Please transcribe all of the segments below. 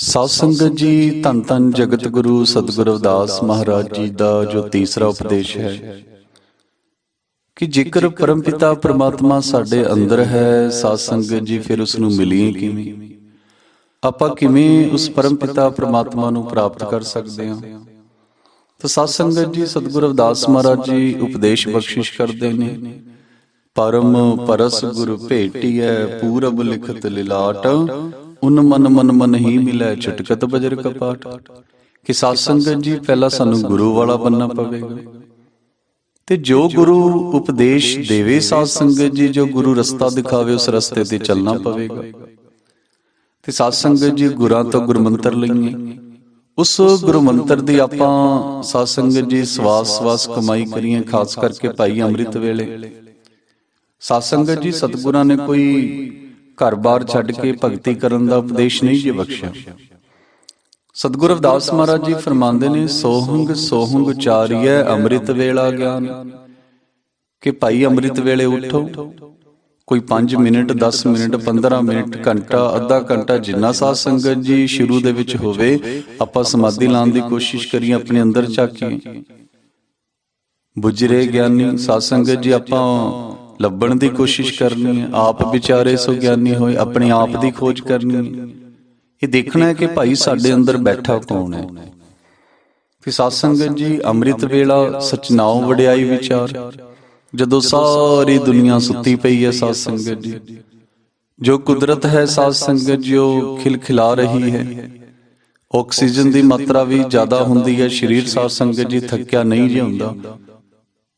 ਸਾਧ ਸੰਗਤ ਜੀ, ਧੰਨ ਧੰਨ ਜਗਤ ਗੁਰੂ ਸਤਿਗੁਰੂ ਰਵਿਦਾਸ ਮਹਾਰਾਜ ਜੀ ਦਾ ਜੋ ਤੀਸਰਾ ਉਪਦੇਸ਼ ਹੈ। ਕਿ ਜੇਕਰ ਪਰਮਪਿਤਾ ਪ੍ਰਮਾਤਮਾ ਸਾਡੇ ਅੰਦਰ ਹੈ, ਸਾਧ ਸੰਗਤ ਜੀ ਫਿਰ ਉਸ ਨੂੰ ਮਿਲੀਏ ਕਿਵੇਂ? ਆਪਾਂ ਕਿਵੇਂ ਉਸ ਪਰਮਪਿਤਾ ਪ੍ਰਮਾਤਮਾ ਨੂੰ ਪ੍ਰਾਪਤ ਕਰ ਸਕਦੇ ਹਾਂ? ਤਾਂ ਸਾਧ ਸੰਗਤ ਜੀ, ਸਤਿਗੁਰੂ ਰਵਿਦਾਸ ਮਹਾਰਾਜ ਜੀ ਉਪਦੇਸ਼ ਬਖਸ਼ਿਸ਼ ਕਰਦੇ ਨੇ। ਪਰਮ ਪਰਸ ਗੁਰ ਭੇਟੀਐ, ਪੂਰਬ ਲਿਖਤ ਲਿਲਾਟ। ਉਨ ਮਨ ਮਨ ਮਨ ਹੀ ਮਿਲੈ ਛਟਕਤ ਬਜਰ ਕਪਾਟ ਕਿ ਸਾਧ ਸੰਗਤ ਜੀ, ਪਹਿਲਾਂ ਸਾਨੂੰ ਗੁਰੂ ਵਾਲਾ ਬੰਨਾ ਪਵੇਗਾ। ਤੇ ਜੋ ਗੁਰੂ ਉਪਦੇਸ਼ ਦੇਵੇ ਸਾਧ ਸੰਗਤ ਜੀ, ਜੋ ਗੁਰੂ ਰਸਤਾ ਦਿਖਾਵੇ, ਉਸ ਰਸਤੇ ਤੇ ਚੱਲਣਾ ਪਵੇਗਾ। ਤੇ ਸਾਧ ਸੰਗਤ ਜੀ, ਗੁਰਾਂ ਤੋਂ ਗੁਰਮੰਤਰ ਲਈਏ। ਉਸ ਗੁਰਮੰਤਰ ਦੀ ਆਪਾਂ ਸਾਧ ਸੰਗਤ ਜੀ, ਸਵਾਸ ਸਵਾਸ ਕਮਾਈ ਕਰੀਏ, ਖਾਸ ਕਰਕੇ ਭਾਈ ਅੰਮ੍ਰਿਤ ਵੇਲੇ। ਸਾਧ ਸੰਗਤ ਜੀ, ਸਤਿਗੁਰਾਂ ਨੇ ਕੋਈ ਘਰ-ਬਾਰ ਛੱਡ ਕੇ ਭਗਤੀ ਕਰਨ ਦਾ ਉਪਦੇਸ਼ ਨਹੀਂ ਜੀ ਬਖਸ਼ਿਆ। ਸਤਿਗੁਰੂ ਰਵਿਦਾਸ ਮਹਾਰਾਜ ਜੀ ਫਰਮਾਉਂਦੇ ਨੇ ਸੋਹੰਗ ਸੋਹੰਗ ਚਾਰੀਐ ਅੰਮ੍ਰਿਤ ਵੇਲਾ ਗਿਆਨ। ਕਿ ਭਾਈ ਅੰਮ੍ਰਿਤ ਵੇਲੇ ਉਠੋ। ਕੋਈ 5 ਮਿੰਟ 10 ਮਿੰਟ 15 ਮਿੰਟ ਘੰਟਾ ਅੱਧਾ ਘੰਟਾ ਜਿੰਨਾ ਸਾਧ ਸੰਗਤ ਜੀ ਸ਼ੁਰੂ ਦੇ ਵਿੱਚ ਹੋਵੇ ਆਪਾਂ ਸਮਾਧੀ ਲਾਉਣ ਦੀ ਕੋਸ਼ਿਸ਼ ਕਰੀਏ ਆਪਣੇ ਅੰਦਰ ਝਾਕੀਏ। ਬੁਝਰੇ ਗਿਆਨੀ ਸਾਧ ਸੰਗਤ ਜੀ ਆਪਾਂ ਲੱਭਣ ਦੀ ਕੋਸ਼ਿਸ਼ ਕਰਨੀ ਹੈ ਆਪ ਵਿਚਾਰੇ ਸੋ ਗਿਆਨੀ ਹੋਏ, ਆਪਣੇ ਆਪ ਦੀ ਖੋਜ ਕਰਨੀ। ਹੈ ਇਹ ਦੇਖਣਾ ਹੈ ਕਿ ਭਾਈ ਸਾਡੇ ਅੰਦਰ ਬੈਠਾ ਕੌਣ ਹੈ। ਫਿਰ ਸਾਧ ਸੰਗਤ ਜੀ, ਅੰਮ੍ਰਿਤ ਵੇਲਾ, ਸਚਨਾਉ ਵਡਿਆਈ ਵਿਚਾਰ। ਜਦੋਂ ਸਾਰੀ ਦੁਨੀਆ ਸੁੱਤੀ ਪਈ ਹੈ ਸਾਧ ਸੰਗਤ ਜੀ। ਜੋ ਕੁਦਰਤ ਹੈ ਸਾਧ ਸੰਗਤ ਉਹ ਖਿਲਖਿਲਾ ਰਹੀ ਹੈ। ਆਕਸੀਜਨ ਦੀ ਮਾਤਰਾ ਵੀ ਜ਼ਿਆਦਾ ਹੁੰਦੀ ਹੈ, ਸਰੀਰ ਸਾਧ ਸੰਗਤ ਜੀ ਥੱਕਿਆ ਨਹੀਂ ਜਿਉਂਦਾ।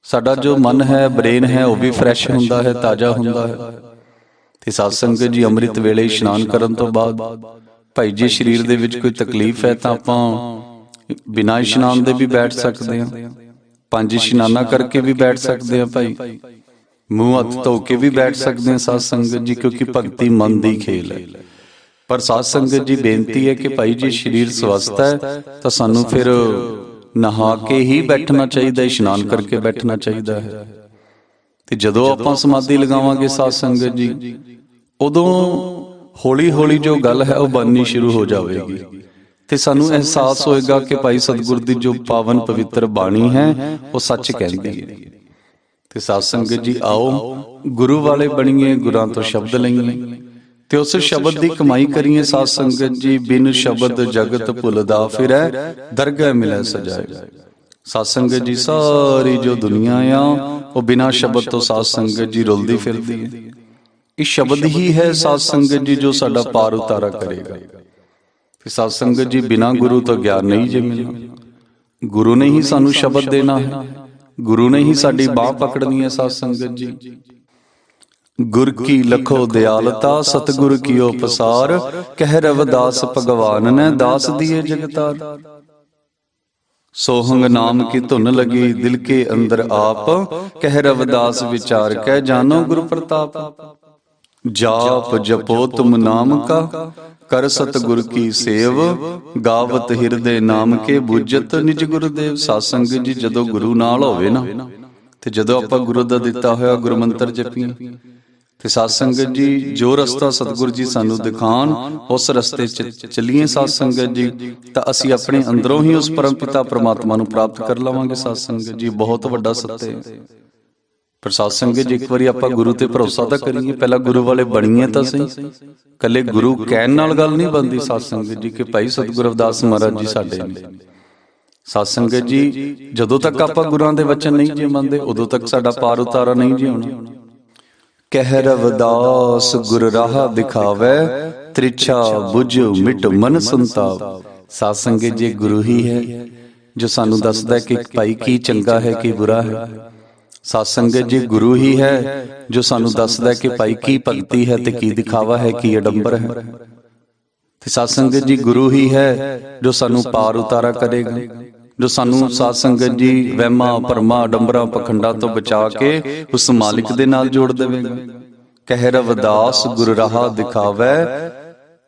ਸਾਡਾ ਜੋ ਮਨ ਹੈ ਬ੍ਰੇਨ ਹੈ ਉਹ ਵੀ ਫਰੈਸ਼ ਹੁੰਦਾ ਹੈ ਤਾਜ਼ਾ ਹੁੰਦਾ ਹੈ। ਤੇ ਸਾਧ ਸੰਗਤ ਜੀ ਅੰਮ੍ਰਿਤ ਵੇਲੇ ਇਸ਼ਨਾਨ ਕਰਨ ਤੋਂ ਬਾਅਦ ਭਾਈ ਜੀ ਸਰੀਰ ਦੇ ਵਿੱਚ ਕੋਈ ਤਕਲੀਫ ਹੈ ਤਾਂ ਆਪਾਂ ਬਿਨਾਂ ਇਸ਼ਨਾਨ ਦੇ ਵੀ ਬੈਠ ਸਕਦੇ ਹਾਂ। ਪੰਜ ਇਸ਼ਨਾਨਾ ਕਰਕੇ ਵੀ ਬੈਠ ਸਕਦੇ ਹਾਂ ਭਾਈ। ਮੂੰਹ ਹੱਥ ਧੋ ਕੇ ਵੀ ਬੈਠ ਸਕਦੇ ਹਾਂ ਸਾਧ ਸੰਗਤ ਜੀ ਕਿਉਂਕਿ ਭਗਤੀ ਮਨ ਦੀ ਖੇਲ ਹੈ। ਪਰ ਸਾਧ ਸੰਗਤ ਜੀ ਬੇਨਤੀ ਹੈ ਕਿ ਭਾਈ ਜੀ ਸਰੀਰ ਸਵਸਥ ਹੈ ਤਾਂ ਸਾਨੂੰ ਫਿਰ ਨਹਾ ਕੇ ਹੀ ਬੈਠਣਾ ਚਾਹੀਦਾ ਇਸ਼ਨਾਨ ਕਰਕੇ ਬੈਠਣਾ ਚਾਹੀਦਾ ਹੈ। ਤੇ ਜਦੋਂ ਆਪਾਂ ਸਮਾਧੀ ਲਗਾਵਾਂਗੇ ਸਾਧ ਸੰਗਤ ਜੀ ਉਦੋਂ ਹੌਲੀ ਹੌਲੀ ਜੋ ਗੱਲ ਹੈ ਉਹ ਬਣਨੀ ਸ਼ੁਰੂ ਹੋ ਜਾਵੇਗੀ। ਤੇ ਸਾਨੂੰ ਅਹਿਸਾਸ ਹੋਏਗਾ ਕਿ ਭਾਈ ਸਤਿਗੁਰ ਦੀ ਜੋ ਪਾਵਨ ਪਵਿੱਤਰ ਬਾਣੀ ਹੈ ਉਹ ਸੱਚ ਕਹਿੰਦੀ ਹੈ। ਤੇ ਸਾਧ ਸੰਗਤ ਜੀ ਆਓ ਗੁਰੂ ਵਾਲੇ ਬਣੀਏ ਗੁਰਾਂ ਤੋਂ ਸ਼ਬਦ ਲਈਏ। ਤੇ ਉਸ ਸ਼ਬਦ ਦੀ ਕਮਾਈ ਕਰੀਏ ਸਾਧ ਸੰਗਤ ਜੀ ਬਿਨ ਸ਼ਬਦ ਜਗਤ ਭੁੱਲਦਾ ਫਿਰੈ ਦਰਗਹਿ ਮਿਲੈ ਸਜਾਏ। ਸਾਧ ਸੰਗਤ ਜੀ ਸਾਰੀ ਜੋ ਦੁਨੀਆ ਆ ਉਹ ਬਿਨਾ ਸ਼ਬਦ ਤੋਂ ਸਾਧ ਸੰਗਤ ਜੀ ਰੁਲਦੀ ਫਿਰਦੀ ਹੈ। ਇਹ ਸ਼ਬਦ ਹੀ ਹੈ ਸਾਧ ਸੰਗਤ ਜੀ ਜੋ ਸਾਡਾ ਪਾਰ ਉਤਾਰਾ ਕਰੇਗਾ। ਤੇ ਸਾਧ ਸੰਗਤ ਜੀ ਬਿਨਾ ਗੁਰੂ ਤੋਂ ਗਿਆਨ ਨਹੀਂ ਜੇ ਮਿਲਣਾ। ਗੁਰੂ ਨੇ ਹੀ ਸਾਨੂੰ ਸ਼ਬਦ ਦੇਣਾ ਹੈ। ਗੁਰੂ ਨੇ ਹੀ ਸਾਡੀ ਬਾਹ ਪਕੜਨੀ ਹੈ ਸਾਧ ਸੰਗਤ ਜੀ। ਗੁਰ ਕੀ ਲਖੋ ਦਿਆਲਤਾ ਸਤਗੁਰ ਕੀਓ ਪਸਾਰ ਕਹਿ ਰਵਦਾਸ ਭਗਵਾਨ ਨੇ ਦਾਸ ਦੀਏ ਜਗਤਾਰ। ਸੋਹੰਗ ਨਾਮ ਕੀ ਧੁਨ ਲਗੀ ਦਿਲ ਕੇ ਅੰਦਰ ਆਪ ਕਹਿ ਰਵਦਾਸ ਵਿਚਾਰ ਕਹਿ ਜਾਨੋ ਗੁਰੂ ਪ੍ਰਤਾਪ। ਜਾਪ ਜਪੋ ਤੁਮ ਨਾਮ ਕਾ ਕਰ ਸਤਗੁਰ ਕੀ ਸੇਵ ਗਾਵਤ ਹਿਰਦੇ ਨਾਮ ਕੇ ਬੁੱਝਤ ਨਿਜ ਗੁਰਦੇਵ ਸਾਸੰਗ ਜੀ ਜਦੋਂ ਗੁਰੂ ਨਾਲ ਹੋਵੇ ਨਾ ਤੇ ਜਦੋਂ ਆਪਾਂ ਗੁਰੂ ਦਾ ਦਿੱਤਾ ਹੋਇਆ ਗੁਰਮੰਤਰ ਜਪੀਏ। ਤੇ ਸਾਧ ਸੰਗਤ ਜੀ, ਜੋ ਰਸਤਾ ਸਤਿਗੁਰੂ ਜੀ ਸਾਨੂੰ ਦਿਖਾਣ ਉਸ ਰਸਤੇ 'ਚ ਚੱਲੀਏ ਸਾਧ ਸੰਗਤ ਜੀ, ਤਾਂ ਅਸੀਂ ਆਪਣੇ ਅੰਦਰੋਂ ਹੀ ਉਸ ਪਰਮ ਪਿਤਾ ਪ੍ਰਮਾਤਮਾ ਨੂੰ ਪ੍ਰਾਪਤ ਕਰ ਲਵਾਂਗੇ ਸਾਧ ਸੰਗਤ ਜੀ, ਬਹੁਤ ਵੱਡਾ ਸੱਤ। ਹੈ ਪਰ ਸਾਧ ਸੰਗਤ ਜੀ, ਇੱਕ ਵਾਰੀ ਆਪਾਂ ਗੁਰੂ ਤੇ ਭਰੋਸਾ ਤਾਂ ਕਰੀਏ, ਪਹਿਲਾਂ ਗੁਰੂ ਵਾਲੇ ਬਣੀਏ ਤਾਂ ਸਹੀ। ਕੱਲੇ ਗੁਰੂ ਕਹਿਣ ਨਾਲ ਗੱਲ ਨਹੀਂ ਬਣਦੀ ਸਾਧ ਸੰਗਤ ਜੀ, ਕਿ ਭਾਈ ਸਤਿਗੁਰੂ ਅਵਦਾਸ ਮਹਾਰਾਜ ਜੀ ਸਾਡੇ ਨੇ ਸਾਧ ਸੰਗਤ ਜੀ, ਜਦੋਂ ਤੱਕ ਆਪਾਂ ਗੁਰਾਂ ਦੇ ਵਚਨ ਨਹੀਂ ਜੀ ਮੰਨਦੇ, ਉਦੋਂ ਤੱਕ ਸਾਡਾ ਪਾਰ ਉਤਾਰਾ ਨਹੀਂ ਜੀ ਹੋਣਾ। ਕਹਿ ਰਵਦਾਸ ਗੁਰ ਰਾਹ ਦਿਖਾਵੇ, ਤ੍ਰਿਛਾ ਬੁਝ ਮਿਟ ਮਨ ਸੰਤਾਪ। ਸਾਧ ਸੰਗਤ ਜੀ, ਗੁਰੂ ਹੀ ਹੈ, ਜੋ ਸਾਨੂੰ ਦੱਸਦਾ ਹੈ ਕਿ ਭਾਈ ਕੀ ਚੰਗਾ ਹੈ, ਕੀ ਬੁਰਾ ਹੈ। ਸਾਧ ਸੰਗਤ ਜੀ, ਗੁਰੂ ਹੀ ਹੈ, ਜੋ ਸਾਨੂੰ ਦੱਸਦਾ ਹੈ ਕਿ ਭਾਈ ਕੀ ਭਗਤੀ ਹੈ ਤੇ ਕੀ ਦਿਖਾਵਾ ਹੈ, ਕੀ ਅਡੰਬਰ ਹੈ। ਤੇ ਸਾਧ ਸੰਗਤ ਜੀ, ਗੁਰੂ ਹੀ ਹੈ, ਜੋ ਸਾਨੂੰ ਪਾਰ ਉਤਾਰਾ ਕਰੇਗਾ। ਜੋ ਸਾਨੂੰ ਸਾਧ ਸੰਗਤ ਜੀ ਵਹਿਮਾਂ ਪਰਮਾ ਅਡੰਬਰਾਂ ਪਖੰਡਾਂ ਤੋਂ ਬਚਾ ਕੇ ਉਸ ਮਾਲਿਕ ਦੇ ਨਾਲ ਜੋੜ ਦੇਵੇਗਾ। ਕਹਿ ਰਵਦਾਸ ਗੁਰ ਰਹਾ ਦਿਖਾਵੇ।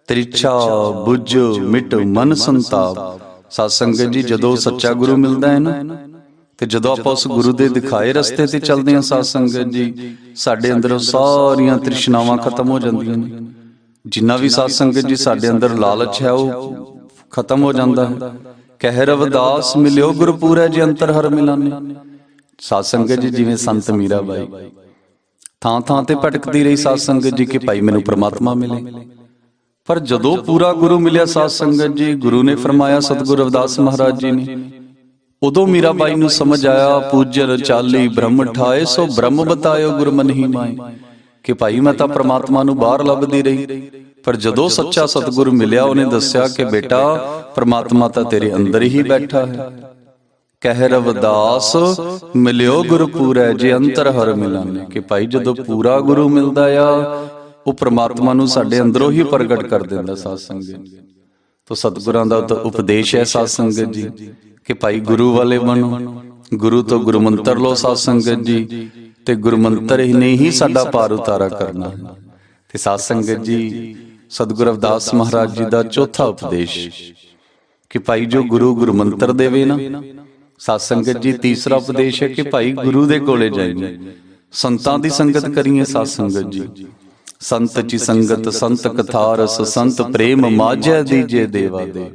ਤ੍ਰਿਛਾ ਬੁੱਝ ਮਿਟ ਮਨ ਸੰਤਾਪ। ਸਾਧ ਸੰਗਤ ਜੀ ਜਦੋਂ ਸੱਚਾ ਗੁਰੂ ਮਿਲਦਾ ਹੈ ਨਾ ਤੇ ਜਦੋਂ ਆਪਾਂ ਉਸ ਗੁਰੂ ਦੇ ਦਿਖਾਏ ਰਸਤੇ ਤੇ ਚੱਲਦੇ ਹਾਂ ਸਾਧ ਸੰਗਤ ਜੀ ਸਾਡੇ ਅੰਦਰੋਂ ਸਾਰੀਆਂ ਤ੍ਰਿਸ਼ਨਾਵਾਂ ਖਤਮ ਹੋ ਜਾਂਦੀਆਂ ਨੇ। ਜਿੰਨਾ ਵੀ ਸਾਧ ਸੰਗਤ ਜੀ ਸਾਡੇ ਅੰਦਰ ਲਾਲਚ ਹੈ ਉਹ ਖਤਮ ਹੋ। ਜਾਂਦਾ ਹੈ। ਕਹਿ ਰਵਦਾਸ ਮਿਲਿਓ ਗੁਰਪੂਰੈ ਜੀ ਅੰਤਰ ਹਰ ਮਿਲਾਨੇ। ਸਾਧ ਸੰਗਤ ਜੀ ਜਿਵੇਂ ਸੰਤ ਮੀਰਾ ਬਾਈ। ਥਾਂ ਥਾਂ ਤੇ ਭਟਕਦੀ ਰਹੀ ਸਾਧ ਸੰਗਤ ਜੀ ਕਿ ਭਾਈ ਮੈਨੂੰ ਪ੍ਰਮਾਤਮਾ ਮਿਲੇ। ਪਰ ਜਦੋਂ ਪੂਰਾ ਗੁਰੂ ਮਿਲਿਆ ਸਾਧ ਸੰਗਤ ਜੀ ਗੁਰੂ ਨੇ ਫਰਮਾਇਆ ਸਤਿਗੁਰੂ ਰਵਿਦਾਸ ਮਹਾਰਾਜ ਜੀ ਨੇ। ਉਦੋਂ ਮੀਰਾ ਬਾਈ ਨੂੰ ਸਮਝ ਆਇਆ ਪੂਜਨ ਚਾਲੀ ਬ੍ਰਹਮ ਠਾਏ ਸੋ ਬ੍ਰਹਮ ਬਤਾਇਓ ਗੁਰਮਨਿ ਮਾਏ ਕਿ ਭਾਈ ਮੈਂ ਤਾਂ ਪ੍ਰਮਾਤਮਾ ਨੂੰ ਬਾਹਰ ਲੱਭਦੀ ਰਹੀ। ਪਰ ਜਦੋਂ ਸੱਚਾ ਸਤਿਗੁਰ ਮਿਲਿਆ ਉਹਨੇ ਦੱਸਿਆ ਕਿ ਬੇਟਾ ਪ੍ਰਮਾਤਮਾ ਤਾਂ ਤੇਰੇ ਅੰਦਰ ਹੀ ਬੈਠਾ ਹੈ। ਕਹਿ ਰਵਦਾਸ ਮਿਲਿਓ ਗੁਰੂ ਪੂਰੈ ਜੇ ਅੰਤਰ ਹਰ ਮਿਲਾਨੇ। ਕਿ ਭਾਈ ਜਦੋਂ ਪੂਰਾ ਗੁਰੂ ਮਿਲਦਾ ਆ ਉਹ ਪ੍ਰਮਾਤਮਾ ਨੂੰ ਸਾਡੇ ਅੰਦਰੋਂ ਹੀ ਪ੍ਰਗਟ ਕਰ ਦਿੰਦਾ ਸਾਧ ਸੰਗਤ ਤੋ ਸਤਿਗੁਰਾਂ ਦਾ ਤਾਂ ਉਪਦੇਸ਼ ਹੈ ਸਾਧ ਸੰਗਤ ਜੀ ਕਿ ਭਾਈ ਗੁਰੂ ਵਾਲੇ ਬਣੋ। ਗੁਰੂ ਤੋਂ ਗੁਰੂ ਮੰਤਰ ਲੋ ਸਾਧ ਸੰਗਤ ਜੀ। ਤੇ ਗੁਰੂ ਮੰਤਰ ਹੀ ਨੇ ਹੀ ਸਾਡਾ ਪਾਰ ਉਤਾਰਾ ਕਰਨਾ ਤੇ ਸਾਧ ਸੰਗਤ ਜੀ। ਸਤਿਗੁਰੂ ਰਵਿਦਾਸ ਮਹਾਰਾਜ ਜੀ ਦਾ ਚੌਥਾ ਉਪਦੇਸ਼। ਕਿ ਭਾਈ ਜੋ ਗੁਰੂ ਗੁਰੂ ਮੰਤਰ ਦੇਵੇ ਨਾ ਸਾਧ ਸੰਗਤ ਜੀ ਤੀਸਰਾ ਉਪਦੇਸ਼ ਹੈ ਕਿ ਭਾਈ ਗੁਰੂ ਦੇ ਕੋਲੇ ਜਾਈਏ ਸੰਤਾਂ ਦੀ ਸੰਗਤ ਕਰੀਏ ਸਾਧ ਸੰਗਤ ਜੀ। ਸੰਤ ਜੀ ਸੰਗਤ ਸੰਤ ਕਥਾ ਰਸ ਸੰਤ ਪ੍ਰੇਮ ਮਾਝੈ ਦੀਜੇ ਦੇਵਾ ਦੇ।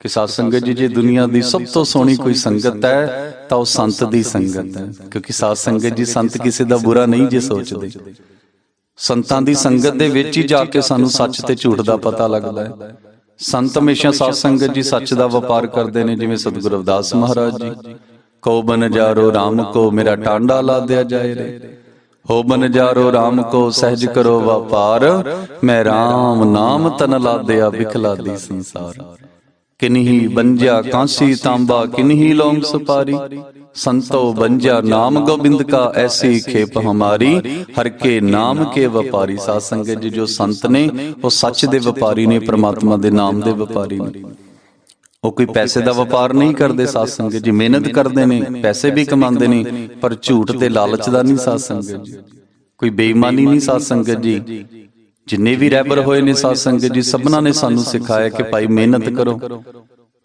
ਕਿ ਸਾਧ ਸੰਗਤ ਜੀ ਜੇ ਦੁਨੀਆ ਦੀ ਸਭ ਤੋਂ ਸੋਹਣੀ ਕੋਈ ਸੰਗਤ ਹੈ ਤਾਂ ਉਹ ਸੰਤ ਦੀ ਸੰਗਤ ਹੈ। ਕਿਉਂਕਿ ਸਾਧ ਸੰਗਤ ਜੀ ਸੰਤ ਕਿਸੇ ਦਾ ਬੁਰਾ ਨਹੀਂ ਜੇ ਸੋਚਦੇ। ਸੰਤਾਂ ਦੀ ਸੰਗਤ ਦੇ ਵਿੱਚ ਹੀ ਜਾ ਕੇ ਸਾਨੂੰ ਸੱਚ ਤੇ ਝੂਠ ਦਾ ਪਤਾ ਲੱਗਦਾ ਹੈ। ਸੰਤ ਹਮੇਸ਼ਾ ਸਾਧ ਸੰਗਤ ਜੀ ਸੱਚ ਦਾ ਵਪਾਰ ਕਰਦੇ ਨੇ ਜਿਵੇਂ ਸਤਿਗੁਰੂ ਰਵਿਦਾਸ ਮਹਾਰਾਜ ਜੀ। ਕੋ ਬਨ ਜਾਰੋ RAM ਕੋ ਮੇਰਾ ਟਾਂਡਾ ਲਾ ਦਿਆ ਜਾਏ ਰੇ। ਹੋ ਬਨ ਜਾਰੋ RAM ਕੋ ਸਹਿਜ ਕਰੋ ਵਪਾਰ। ਮੈਂ RAM ਨਾਮ ਤਨ ਲਾਦਿਆ ਬਿਖਲਾਦੀ ਸੰਸਾਰ। ਕਿਨਹੀ ਬੰਜਿਆ ਕਾਂਸੀ ਤਾਂਬਾ ਕਿਨਹੀ ਲੌਂਗ ਸੁਪਾਰੀ। ਸੰਤੋ ਬੰਜਿਆ ਨਾਮ ਗੋਬਿੰਦ ਕਾ ਐਸੀ ਖੇਪ ਹਮਾਰੀ। ਹਰ ਕੇ ਨਾਮ ਕੇ ਵਪਾਰੀ ਸਾਧ ਸੰਗਤ ਜੀ ਜੋ ਸੰਤ ਨੇ, ਉਹ ਸੱਚ ਦੇ ਵਪਾਰੀ ਨੇ, ਪ੍ਰਮਾਤਮਾ ਦੇ ਨਾਮ ਦੇ ਵਪਾਰੀ ਨੇ। ਉਹ ਕੋਈ ਪੈਸੇ ਦਾ ਵਪਾਰ ਨਹੀਂ ਕਰਦੇ ਸਾਧ ਸੰਗਤ ਜੀ, ਮਿਹਨਤ ਕਰਦੇ ਨੇ, ਪੈਸੇ ਵੀ ਕਮਾਉਂਦੇ ਨੇ, ਪਰ ਝੂਠ ਤੇ ਲਾਲਚ ਦਾ ਨਹੀਂ ਸਾਧ ਸੰਗਤ ਜੀ। ਕੋਈ ਬੇਈਮਾਨੀ ਨਹੀਂ ਸਾਧ ਸੰਗਤ ਜੀ। ਜਿੰਨੇ ਵੀ ਰਹਿਬਰ ਹੋਏ ਨੇ ਸਾਧ ਸੰਗਤ ਜੀ ਸਭਨਾਂ ਨੇ ਸਾਨੂੰ ਸਿਖਾਇਆ ਕਿ ਭਾਈ ਮਿਹਨਤ ਕਰੋ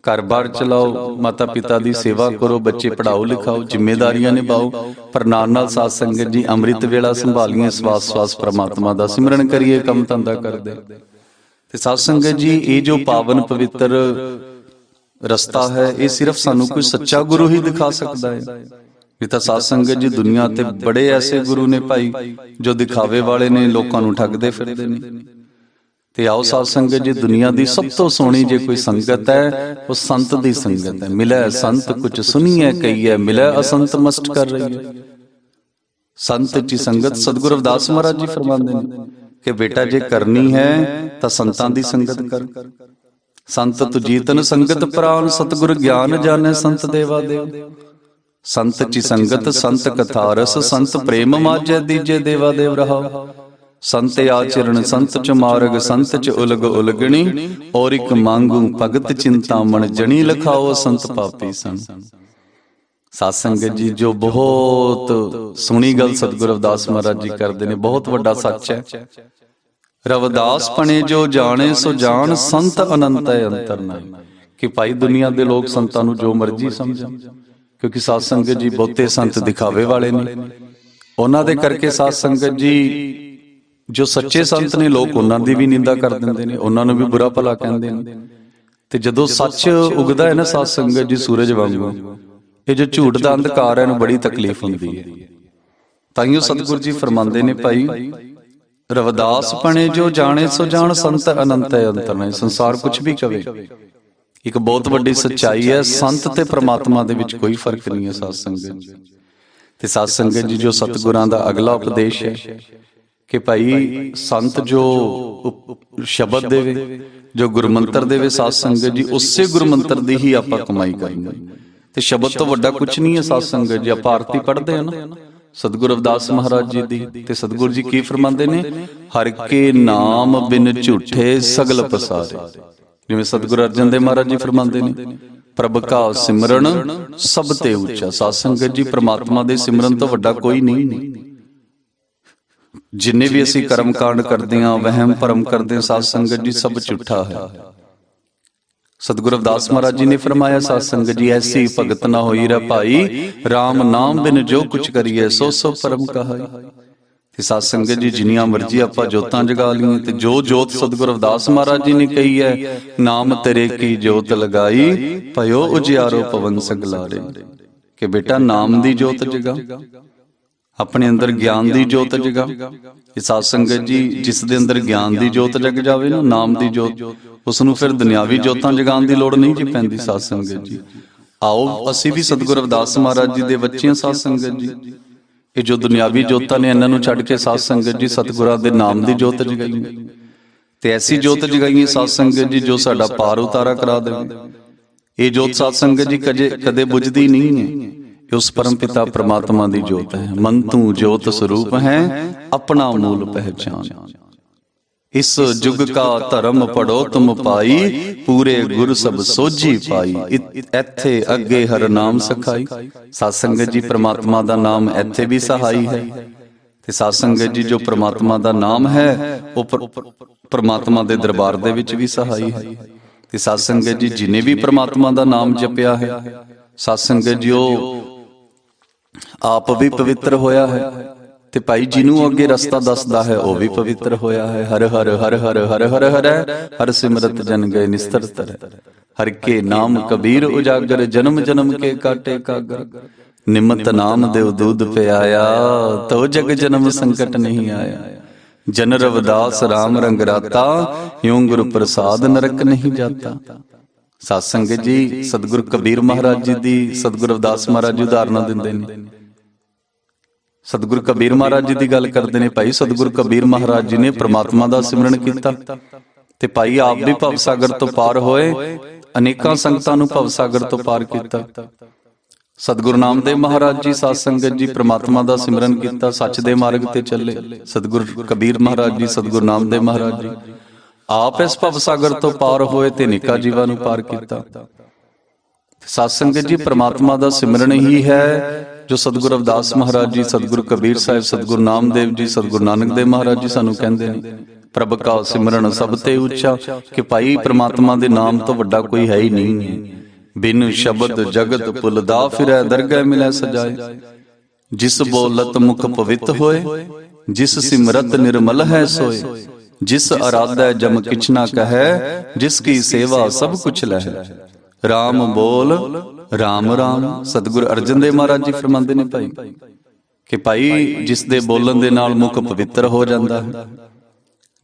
ਘਰ-ਬਾਰ ਚਲਾਓ ਮਾਤਾ ਪਿਤਾ ਦੀ ਸੇਵਾ ਕਰੋ ਬੱਚੇ ਪੜਾਓ ਲਿਖਾਓ ਜ਼ਿੰਮੇਵਾਰੀਆਂ ਨਿਭਾਓ ਪਰ ਨਾਲ ਨਾਲ ਸਾਧ ਸੰਗਤ ਜੀ ਅੰਮ੍ਰਿਤ ਵੇਲਾ ਸੰਭਾਲੀਏ ਸਵਾਸ ਸਵਾਸ ਪ੍ਰਮਾਤਮਾ ਦਾ ਸਿਮਰਨ ਕਰੀਏ ਕੰਮ ਧੰਦਾ ਕਰਦੇ। ਤੇ ਸਾਧ ਸੰਗਤ ਜੀ ਇਹ ਜੋ ਪਾਵਨ ਪਵਿੱਤਰ ਰਸਤਾ ਹੈ ਇਹ ਸਿਰਫ ਸਾਨੂੰ ਕੋਈ ਸੱਚਾ ਗੁਰੂ ਹੀ ਦਿਖਾ ਸਕਦਾ ਹੈ। ਇਹ ਤਾਂ ਸਾਧ ਸੰਗਤ ਜੀ ਦੁਨੀਆ ਤੇ ਬੜੇ ਐਸੇ ਗੁਰੂ ਨੇ ਭਾਈ, ਜੋ ਦਿਖਾਵੇ ਵਾਲੇ ਨੇ, ਲੋਕਾਂ ਨੂੰ ਠੱਗਦੇ ਫਿਰਦੇ ਨੇ। ਤੇ ਆਓ ਸਾਧ ਸੰਗਤ ਜੀ, ਦੁਨੀਆ ਦੀ ਸਭ ਤੋਂ ਸੋਹਣੀ ਜੇ ਕੋਈ ਸੰਗਤ ਹੈ, ਉਹ ਸੰਤ ਦੀ ਸੰਗਤ ਹੈ। ਮਿਲੈ ਸੰਤ ਕੁਝ ਸੁਣੀਐ ਕਹੀਐ, ਮਿਲੈ ਅਸੰਤ ਮਸਤ ਕਰ ਰਹੀ ਹੈ ਸੰਤ ਜੀ ਸੰਗਤ ਸਤਿਗੁਰੂ ਰਵਿਦਾਸ ਮਹਾਰਾਜ ਜੀ ਫਰਮਾਉਂਦੇ ਨੇ ਕਿ ਬੇਟਾ ਜੇ ਕਰਨੀ ਹੈ, ਤਾਂ ਸੰਤਾਂ ਦੀ ਸੰਗਤ ਕਰ। ਸੰਤ ਤੁਜੀਤਨ ਸੰਗਤ ਪ੍ਰਾਨ, ਸਤਿਗੁਰ ਗਿਆਨ ਜਾਣੈ ਸੰਤ ਦੇਵਾ ਦੇਵ। ਸੰਤ ਚੀ ਸੰਗਤ ਸੰਤ ਕਥਾ ਰਸ ਸੰਤ ਪ੍ਰੇਮ ਮਾਝੈ ਦੀਜੇ ਦੇਵਾ ਦੇਵ ਰਹਾਉ ਸੰਤ ਆਚਰਣ ਸੰਤ ਚ ਮਾਰਗ ਸੰਤ ਚ ਉਲਗ ਉਲਗਣੀ। ਔਰ ਇਕ ਮੰਗੂ ਭਗਤ ਚਿੰਤਾ ਮਨ ਜਣੀ ਲਖਾਓ ਸੰਤ ਪਾਪੀ ਸੰ ਸਾਧ ਸੰਗਤ ਜੀ ਜੋ ਬਹੁਤ ਸੁਣੀ ਗੱਲ ਸਤਿਗੁਰੂ ਰਵਿਦਾਸ ਮਹਾਰਾਜ ਜੀ ਕਰਦੇ ਨੇ ਬਹੁਤ ਵੱਡਾ ਸੱਚ ਹੈ। ਰਵਿਦਾਸ ਪਣੇ ਜੋ ਜਾਣੇ ਸੋ ਜਾਣ ਸੰਤ ਅਨੰਤ ਹੈ ਅੰਤਰ ਨਹੀਂ ਕਿ ਭਾਈ ਦੁਨੀਆ ਦੇ ਲੋਕ ਸੰਤਾਂ ਨੂੰ ਜੋ ਮਰਜ਼ੀ ਸਮਝਣ। ਕਿਉਂਕਿ ਸਾਧ ਸੰਗਤ ਜੀ ਬਹੁਤੇ ਸੰਤ ਦਿਖਾਵੇ ਵਾਲੇ ਨੇ। ਉਹਨਾਂ ਦੇ ਕਰਕੇ ਸਾਧ ਸੰਗਤ ਜੀ, ਜੋ ਸੱਚੇ ਸੰਤ ਨੇ, ਲੋਕ ਉਹਨਾਂ ਦੀ ਵੀ ਨਿੰਦਾ ਕਰ ਦਿੰਦੇ ਨੇ, ਉਹਨਾਂ ਨੂੰ ਵੀ ਬੁਰਾ ਭਲਾ ਕਹਿੰਦੇ ਨੇ। ਤੇ ਜਦੋਂ ਸੱਚ ਉਗਦਾ ਹੈ ਨਾ ਸਾਧ ਸੰਗਤ ਜੀ ਸੂਰਜ ਵਾਂਗੂ, ਇਹ ਜੋ ਝੂਠ ਦਾ ਅੰਧਕਾਰ ਹੈ ਨੂੰ ਬੜੀ ਤਕਲੀਫ ਹੁੰਦੀ ਹੈ। ਤਾਈਓ ਸਤਿਗੁਰੂ ਜੀ ਫਰਮਾਉਂਦੇ ਨੇ ਭਾਈ, ਰਵਦਾਸ ਪਣੇ ਜੋ ਜਾਣੇ ਸੋ ਜਾਣ, ਸੰਤ ਅਨੰਤ ਹੈ, ਅੰਤਰ ਨੇ, ਸੰਸਾਰ ਕੁਝ ਵੀ ਕਵੇ। ਇੱਕ ਬਹੁਤ ਵੱਡੀ ਸੱਚਾਈ ਹੈ ਸੰਤ ਤੇ ਪ੍ਰਮਾਤਮਾ ਦੇ ਵਿੱਚ ਕੋਈ ਫ਼ਰਕ ਨਹੀਂ ਹੈ ਸਾਧ ਸੰਗਤ ਜੀ ਤੇ ਸਾਧ ਸੰਗਤ ਜੀ ਜੋ ਸਤਿਗੁਰਾਂ ਦਾ ਅਗਲਾ ਉਪਦੇਸ਼ ਹੈ ਕਿ ਭਾਈ ਸੰਤ ਜੋ ਸ਼ਬਦ ਦੇਵੇ ਜੋ ਗੁਰਮੰਤਰ ਦੇਵੇ ਸਾਧ ਸੰਗਤ ਜੀ ਉਸੇ ਗੁਰਮੰਤਰ ਦੀ ਹੀ ਆਪਾਂ ਕਮਾਈ ਕਰਨੀ ਤੇ ਸ਼ਬਦ ਤੋਂ ਵੱਡਾ ਕੁਝ ਨਹੀਂ ਹੈ ਸਾਧ ਸੰਗਤ ਜੀ ਆਪਾਂ ਆਰਤੀ ਪੜ੍ਹਦੇ ਹਾਂ ਨਾ। ਸਤਿਗੁਰੂ ਰਵਿਦਾਸ ਮਹਾਰਾਜ ਜੀ ਦੀ ਤੇ ਸਤਿਗੁਰੂ ਜੀ ਕੀ ਫਰਮਾਉਂਦੇ ਨੇ ਹਰ ਕੇ ਨਾਮ ਬਿਨ ਝੂਠੇ ਸਗਲ ਪਸਾਰੇ। ਜਿਵੇਂ ਸਤਿਗੁਰੂ ਅਰਜਨ ਦੇਵ ਮਹਾਰਾਜ ਜੀ ਫਰਮਾਉਂਦੇ ਨੇ, ਪ੍ਰਭ ਕਾ ਸਿਮਰਨ ਸਭ ਤੇ ਉੱਚਾ। ਸਾਧ ਸੰਗਤ ਜੀ, ਪ੍ਰਮਾਤਮਾ ਦੇ ਸਿਮਰਨ ਤੋਂ ਵੱਡਾ ਕੋਈ ਨਹੀਂ। ਜਿੰਨੇ ਵੀ ਅਸੀਂ ਕਰਮ ਕਾਂਡ ਕਰਦੇ ਹਾਂ, ਵਹਿਮ, ਭਰਮ ਕਰਦੇ ਹਾਂ ਸਾਧ ਸੰਗਤ ਜੀ ਸਭ ਝੂਠਾ ਹੈ। ਸਤਿਗੁਰੂ ਅਵਦਾਸ ਮਹਾਰਾਜ ਜੀ ਨੇ ਫਰਮਾਇਆ ਸਾਧ ਸੰਗਤ ਜੀ, ਐਸੀ ਭਗਤ ਨਾ ਹੋਈ ਰ ਭਾਈ RAM ਨਾਮ ਬਿਨ ਜੋ ਕੁਛ ਕਰੀਏ, ਸੋ ਸੋ ਪਰਮ ਕਹਾਈ। ਤੇ ਸਾਧ ਸੰਗਤ ਜੀ ਜਿੰਨੀਆਂ ਮਰਜ਼ੀ ਆਪਾਂ ਜੋਤਾਂ ਜਗਾ ਲਈਏ ਤੇ ਜੋ ਜੋਤ ਸਤਿਗੁਰ ਅਰਦਾਸ ਮਹਾਰਾਜ ਜੀ ਨੇ ਕਹੀ ਹੈ ਨਾਮ ਤੇਰੇ ਕੀ ਜੋਤ ਲਗਾਈ ਭਇਓ ਉਜਿਆਰੋ ਪਵਨ ਸਗਲਾਰੇ। ਕਿ ਬੇਟਾ ਨਾਮ ਦੀ ਜੋਤ ਜਗਾ। ਆਪਣੇ ਅੰਦਰ ਗਿਆਨ ਦੀ ਜੋਤ ਜਗਾ। ਇਹ ਸਾਧ ਸੰਗਤ ਜੀ ਜਿਸ ਦੇ ਅੰਦਰ ਗਿਆਨ ਦੀ ਜੋਤ ਜਗ ਜਾਵੇ ਨਾ ਨਾਮ ਦੀ ਜੋਤ ਉਸ ਨੂੰ ਫਿਰ ਦੁਨਿਆਵੀ ਜੋਤਾਂ ਜਗਾਉਣ ਦੀ ਲੋੜ ਨਹੀਂ ਜੀ ਪੈਂਦੀ ਸਾਧ ਸੰਗਤ ਜੀ। ਆਓ ਅਸੀਂ ਵੀ ਸਤਿਗੁਰ ਰਵਿਦਾਸ ਮਹਾਰਾਜ ਜੀ ਦੇ ਬੱਚੇ ਹਾਂ ਸਾਧ ਸੰਗਤ ਜੀ। ਇਹ ਜੋ ਦੁਨਿਆਵੀ ਜੋਤਾਂ ਨੇ ਇਹਨਾਂ ਨੂੰ ਛੱਡ ਕੇ ਸਾਧ ਸੰਗਤ ਜੀ ਸਤਿਗੁਰਾਂ ਦੇ ਨਾਮ ਦੀ ਜੋਤ ਜਗਾਈ। ਤੇ ਐਸੀ ਜੋਤ ਜਗਾਈਏ ਸਾਧ ਸੰਗਤ ਜੀ ਜੋ ਸਾਡਾ ਪਾਰ ਉਤਾਰਾ ਕਰਾ ਦੇਵੇ। ਇਹ ਜੋਤ ਸਾਧ ਸੰਗਤ ਜੀ ਕਦੇ ਕਦੇ ਬੁਝਦੀ ਨਹੀਂ ਹੈ। ਇਹ ਉਸ ਪਰਮ ਪਿਤਾ ਪ੍ਰਮਾਤਮਾ ਦੀ ਜੋਤ ਹੈ। ਮਨ ਤੂੰ ਜੋਤ ਸਰੂਪ ਹੈ। ਆਪਣਾ ਮੂਲ ਪਹਿਚਾਨ। ਇਸ ਜੁਗ ਕਾ ਧਰਮ ਪੜੋ ਤੁਮ ਪਾਈ ਪੂਰੇ ਗੁਰ ਸਭ ਸੋਝੀ ਪਾਈ। ਇੱਥੇ ਅੱਗੇ ਹਰ ਨਾਮ ਸਖਾਈ। ਸਾਧ ਸੰਗਤ ਜੀ ਪ੍ਰਮਾਤਮਾ ਦਾ ਨਾਮ ਇੱਥੇ ਵੀ ਸਹਾਈ ਹੈ। ਤੇ ਸਾਧ ਸੰਗਤ ਜੀ ਜੋ ਪ੍ਰਮਾਤਮਾ ਦਾ ਨਾਮ ਹੈ ਉਹ ਪਰ- ਪ੍ਰਮਾਤਮਾ ਦੇ ਦਰਬਾਰ ਦੇ ਵਿੱਚ ਵੀ ਸਹਾਈ ਹੈ। ਤੇ ਸਾਧ ਸੰਗਤ ਜੀ ਜਿਨੇ ਵੀ ਪ੍ਰਮਾਤਮਾ ਦਾ ਨਾਮ ਜਪਿਆ ਹੈ ਸਾਧ ਸੰਗਤ ਜੀ ਉਹ ਆਪ ਵੀ ਪਵਿੱਤਰ ਹੋਇਆ ਹੈ। ਤੇ ਭਾਈ ਜਿਹਨੂੰ ਅੱਗੇ ਰਸਤਾ ਦੱਸਦਾ ਹੈ ਉਹ ਵੀ ਪਵਿੱਤਰ ਹੋਇਆ ਹੈ ਹਰ ਹਰ ਹਰ ਹਰ ਹਰ ਹਰ ਹਰ ਹਰ ਸਿਮਰਤ ਜਨ ਗਏ ਨਿਸਤਰ ਤਰ ਹਰ ਕੇ ਨਾਮ ਕਬੀਰ ਉਜਾਗਰ ਜਨਮ ਜਨਮ ਕੇ ਕਾਟੇ ਕਾਗਰ ਨਿਮਤ ਨਾਮ ਦੇਵ ਦੂਧ ਪਿਆਇਆ ਤੋ ਜਗ ਜਨਮ ਸੰਕਟ ਨਹੀਂ ਆਇਆ ਜਨ ਰਵਦਾਸ RAM ਰੰਗ ਰਾਤਾ ਯੋਂ ਗੁਰ ਪ੍ਰਸਾਦ ਨਰਕ ਨਹੀਂ ਜਾਤਾ ਸਾਧ ਸੰਗਤ ਜੀ ਸਤਿਗੁਰ ਕਬੀਰ ਮਹਾਰਾਜ ਜੀ ਦੀ ਸਤਿਗੁਰ ਰਵਿਦਾਸ ਮਹਾਰਾਜ ਜੀ ਉਦਾਹਰਨਾਂ ਦਿੰਦੇ ਨੇ ਸਤਿਗੁਰੂ ਕਬੀਰ ਮਹਾਰਾਜ ਜੀ ਦੀ ਗੱਲ ਕਰਦੇ ਨੇ ਭਾਈ, ਸਤਿਗੁਰੂ ਕਬੀਰ ਮਹਾਰਾਜ ਜੀ ਨੇ ਪ੍ਰਮਾਤਮਾ ਦਾ ਸਿਮਰਨ ਕੀਤਾ ਤੇ ਭਾਈ ਆਪ ਵੀ ਭਵ ਸਾਗਰ ਤੋਂ ਪਾਰ ਹੋਏ, ਅਨੇਕਾਂ ਸੰਗਤਾਂ ਨੂੰ ਭਵ ਸਾਗਰ ਤੋਂ ਪਾਰ ਕੀਤਾ। ਸਤਿਗੁਰੂ ਨਾਮਦੇਵ ਮਹਾਰਾਜ ਜੀ, ਸਾਧ ਸੰਗਤ ਜੀ, ਪ੍ਰਮਾਤਮਾ ਦਾ ਸਿਮਰਨ ਕੀਤਾ ਸੱਚ ਦੇ ਮਾਰਗ ਤੇ ਚੱਲੇ। ਸਤਿਗੁਰੂ ਕਬੀਰ ਮਹਾਰਾਜ ਜੀ, ਸਤਿਗੁਰੂ ਨਾਮਦੇਵ ਮਹਾਰਾਜ ਜੀ, ਆਪ ਇਸ ਭਵ ਸਾਗਰ ਤੋਂ ਪਾਰ ਹੋਏ ਤੇ ਨਿਕਾ ਜੀਵਾਂ ਨੂੰ ਪਾਰ ਕੀਤਾ। ਸਾਧ ਸੰਗਤ ਜੀ, ਪ੍ਰਮਾਤਮਾ ਦਾ ਸਿਮਰਨ ਹੀ ਹੈ ਜੋ ਸਤਿਗੁਰੂ ਰਵਿਦਾਸ ਮਹਾਰਾਜ ਜੀ, ਸਤਿਗੁਰੂ ਕਬੀਰ ਸਾਹਿਬ, ਸਤਿਗੁਰੂ ਨਾਮਦੇਵ ਜੀ, ਸਤਿਗੁਰੂ ਨਾਨਕ ਦੇਵ ਮਹਾਰਾਜ ਜੀ ਸਾਨੂੰ ਕਹਿੰਦੇ ਨੇ, ਪ੍ਰਭ ਕਾ ਸਿਮਰਨ ਸਭ ਤੇ ਉੱਚਾ, ਕਿ ਭਾਈ ਪ੍ਰਮਾਤਮਾ ਦੇ ਨਾਮ ਤੋਂ ਵੱਡਾ ਕੋਈ ਹੈ ਹੀ ਨਹੀਂ। ਬਿਨ ਸ਼ਬਦ ਜਗਤ ਪੁਲਦਾ ਫਿਰੈ, ਦਰਗਹਿ ਮਿਲੈ ਸਜਾਏ। ਜਿਸ ਬੋਲਤ ਮੁਖ ਪਵਿੱਤ ਹੋਏ, ਜਿਸ ਸਿਮਰਤ ਨਿਰਮਲ ਹੈ ਸੋਏ। ਜਿਸ ਅਰਾਧੈ ਜਮ ਕਿਛ ਨਾ ਕਹੈ, ਜਿਸ ਕੀ ਸੇਵਾ ਸਭ ਕੁਛ ਲਹੈ। RAM ਬੋਲ RAM RAM ਸਤਿਗੁਰ ਅਰਜਨ ਦੇਵ ਮਹਾਰਾਜ ਜੀ ਫਰਮਾਉਂਦੇ ਨੇ ਭਾਈ ਕਿ ਭਾਈ, ਜਿਸ ਦੇ ਬੋਲਣ ਦੇ ਨਾਲ ਮੁਖ ਪਵਿੱਤਰ ਹੋ ਜਾਂਦਾ ਹੈ,